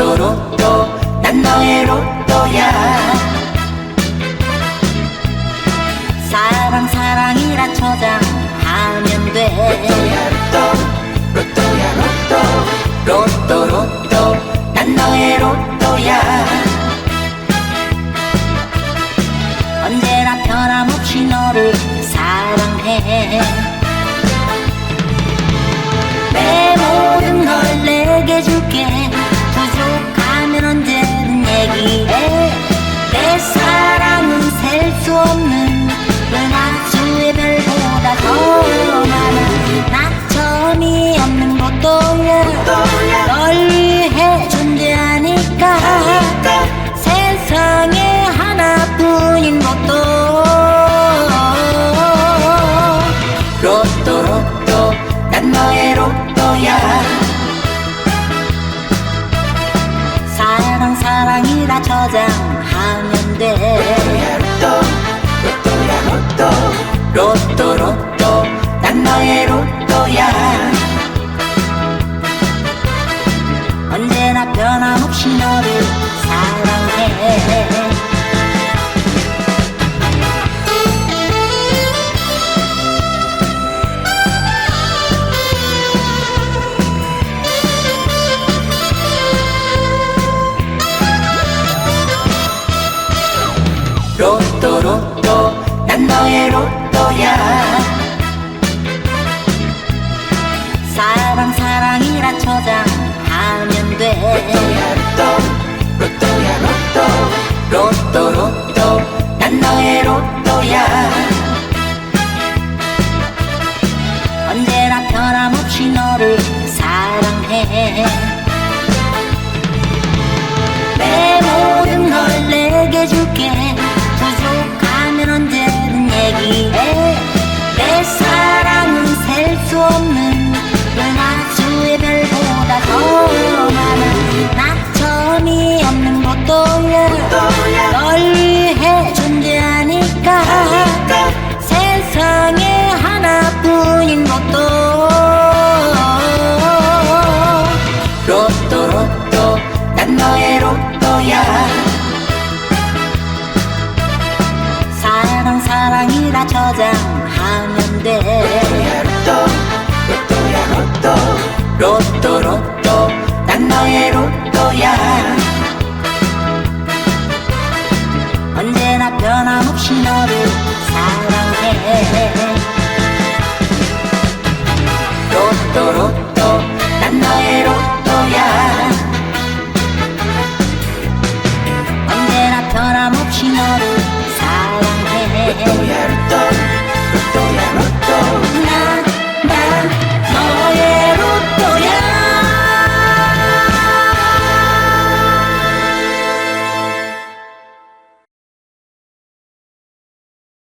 로또 로또 난 너의 로또야. 사랑 사랑이라 저장하면 돼. 로또 로또야 로또. 로또 로또. 난 너의 로또야. 언제나 변함없이 너를 사랑해 너의 로또야. 사랑 사랑이라 저장하면 돼. 로또 로또야 로또 로또 로또 난 너의 또야. 사랑 사랑이라 저장하면 돼. 로또 야 로또 로또 로또. 난 너의 로또야. 언제나 변함없이 너를 사랑해.